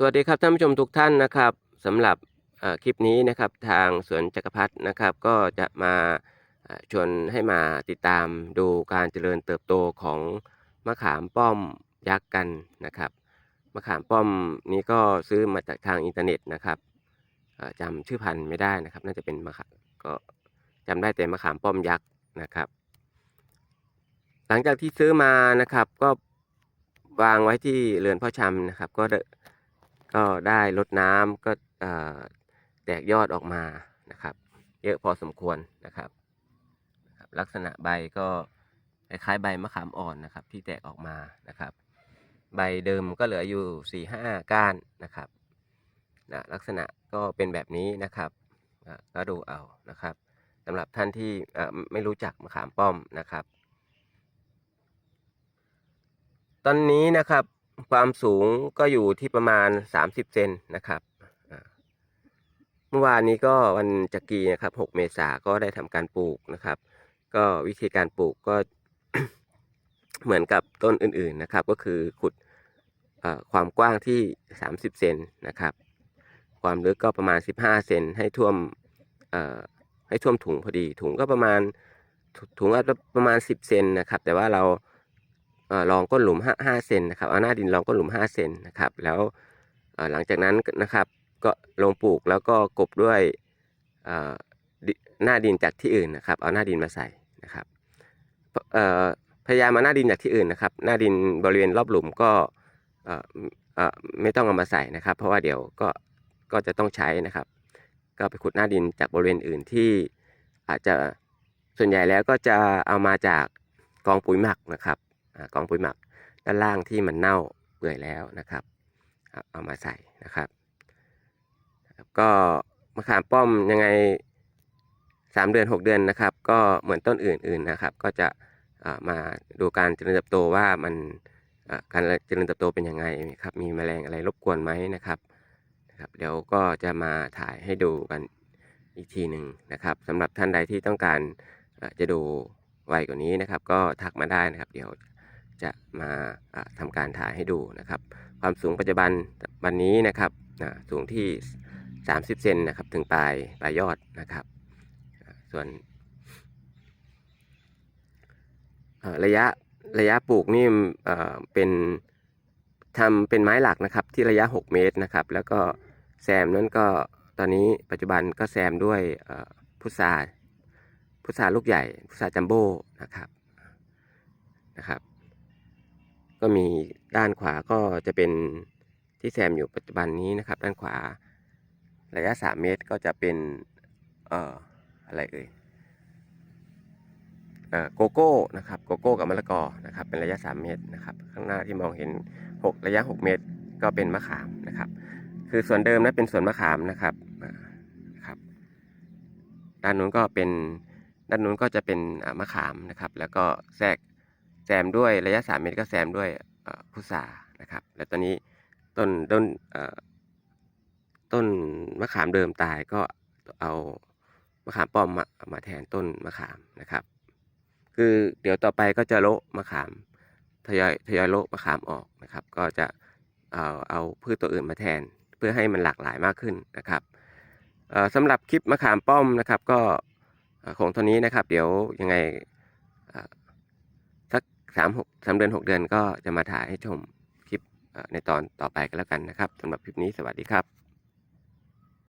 สวัสดีครับท่านผู้ชมทุกท่านนะครับสำหรับคลิปนี้นะครับทางสวนจักรพรรดินะครับ ก็จะมาชวนให้มาติดตามดูการเจริญเติบโตของมะขามป้อมยักษ์กันนะครับมะขามป้อมนี้ก็ซื้อมาจากทางอินเทอร์เน็ตนะครับจำชื่อพันธุ์ไม่ได้นะครับ น่าจะเป็นมะขามก็จำได้แต่มะขามป้อมยักษ์นะครับ หลังจากที่ซื้อมานะครับก็วางไว้ที่เรือนพ่อชำนะครับ ก็ได้ ก็ได้ลดน้ำก็แตกยอดออกมานะครับ เยอะพอสมควรนะครับ ลักษณะใบก็คล้ายๆใบมะขามอ่อนนะครับ ที่แตกออกมานะครับ ใบเดิมก็เหลืออยู่สี่ห้าก้านนะครับนะลักษณะก็เป็นแบบนี้นะครับก็ดูเอานะครับสำหรับท่านที่ไม่รู้จักมะขามป้อมนะครับ ตอนนี้นะครับ ความสูงก็อยู่ที่ประมาณ 30 เซนนะครับเมื่อวานนี้ก็วันจักรีนะครับ 6 เมษาก็ได้ทำการปลูกนะครับ ก็วิธีการปลูกก็เหมือนกับต้นอื่นๆนะครับ ก็คือขุดความกว้างที่ 30 เซนนะครับ ความลึกก็ประมาณ 15 เซนให้ท่วมให้ท่วมถุงพอดี ถุงก็ประมาณถุงก็ประมาณ 10 เซนนะครับ แต่ว่าเรา รองก้นหลุม5 5เซนนะครับเอาหน้าดินรองก้นหลุม5เซนนะครับ แล้วหลังจากนั้นนะครับก็ลงปลูกแล้วก็กบด้วยหน้าดินจากที่อื่นนะครับ เอาหน้าดินมาใส่นะครับพยายามมาหน้าดินจากที่อื่นนะครับ หน้าดินบริเวณรอบหลุมก็ไม่ต้องเอามาใส่นะครับ เพราะว่าเดี๋ยวก็ก็จะต้องใช้นะครับ ก็ไปขุดหน้าดินจากบริเวณอื่นที่อาจจะส่วนใหญ่แล้วก็จะเอามาจากกองปุ๋ยหมักนะครับ กองปุ๋ยหมักด้านล่างที่มันเน่าเปื่อยแล้วนะครับ เอามาใส่นะครับ ก็มะขามป้อมยังไงสามเดือนหกเดือนนะครับ ก็เหมือนต้นอื่นๆนะครับ ก็จะมาดูการเจริญเติบโตว่ามันการเจริญเติบโตเป็นยังไงครับ มีแมลงอะไรรบกวนไหมนะครับนะครับเดี๋ยวก็จะมาถ่ายให้ดูกันอีกทีหนึ่งนะครับสำหรับท่านใดที่ต้องการจะดูไวกว่านี้นะครับ ก็ทักมาได้นะครับ เดี๋ยว จะมาอ่าทำการถ่ายให้ดูนะครับ ความสูงปัจจุบันวันนี้นะครับสูงที่ 30 เซนนะครับถึงปลายปลายยอดนะครับ ส่วนระยะระยะปลูกนี่เป็นทำเป็นไม้หลักนะครับที่ระยะ 6 เมตรนะครับ แล้วก็แซมนั้นก็ตอนนี้ปัจจุบันก็แซมด้วยพุทราพุทราลูกใหญ่พุทราจัมโบ้นะครับนะครับ ก็มีด้านขวาก็จะเป็นที่แซมอยู่ปัจจุบันนี้นะครับ ด้านขวาระยะ 3 เมตรก็จะเป็นเอ่ออะไรเอ่ยเอ่อโกโก้นะครับโกโก้กับมะละกอนะครับเป็นระยะ 3 เมตรนะครับข้างหน้าที่มองเห็น 6 ระยะ 6 เมตรก็เป็นมะขามนะครับ คือส่วนเดิมนั้นเป็นสวนมะขามนะครับนะครับด้านนู้นก็เป็นด้านนู้นก็จะเป็นมะขามนะครับ แล้วก็แทรก แซมด้วยระยะ 3 เมตรก็แซมด้วยพุทรานะครับ แล้วตอนนี้ต้นต้นต้นมะขามเดิมตายก็เอามะขามป้อมมามาแทนต้นมะขามนะครับ คือเดี๋ยวต่อไปก็จะโละมะขามทยอยทยอยโละมะขามออกนะครับ ก็จะเอาเอาพืชตัวอื่นมาแทนเพื่อให้มันหลากหลายมากขึ้นนะครับสำหรับคลิปมะขามป้อมนะครับ ก็เอ่อคงเท่านี้นะครับ เดี๋ยวยังไง สามหกสามเดือนหกเดือนก็จะมาถ่ายให้ชมคลิปในตอนต่อไปกันแล้วกันนะครับสำหรับคลิปนี้สวัสดีครับ